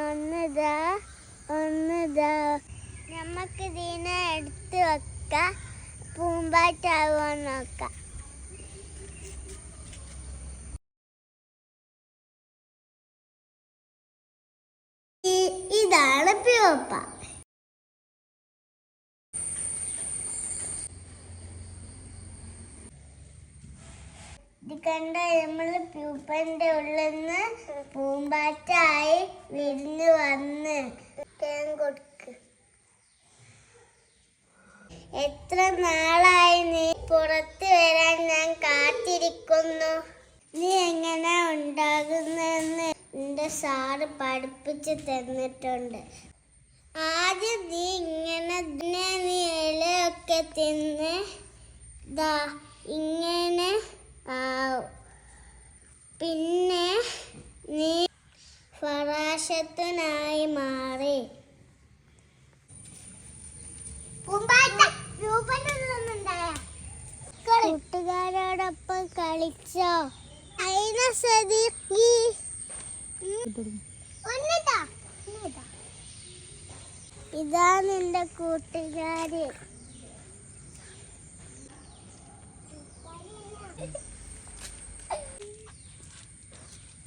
ഒന്നിതാ ഒന്നിതാ. നമുക്ക് ഇതിനെ എടുത്ത് വെക്കാം. പൂമ്പാറ്റാവോ നോക്കാം. ഇതാണ് പ്യൂപ്പ ഇത് കണ്ട നമ്മൾ പ്യൂപ്പന്റെ ഉള്ളിൽ നിന്ന് പൂമ്പാറ്റായി വിരുന്ന് വന്ന് തേൻ കൊടുക്ക്. എത്ര നാളായി നീ പുറത്ത് വരാൻ ഞാൻ കാത്തിരിക്കുന്നു? നീ എങ്ങനെ ഉണ്ടാകുന്നെന്ന് എന്റെ സാറ് പഠിപ്പിച്ച് തന്നിട്ടുണ്ട്. ആദ്യം നീ ഇങ്ങനെ നീ ഇലയൊക്കെ തിന്ന് ദാ ഇങ്ങനെ ആവും പിന്നെ ഫറാശത്തിനായി മാറി. കൂട്ടുകാരോടൊപ്പം കളിച്ചോ? അയിന സദീഖി ഇതാ നിന്റെ കൂട്ടുകാരി.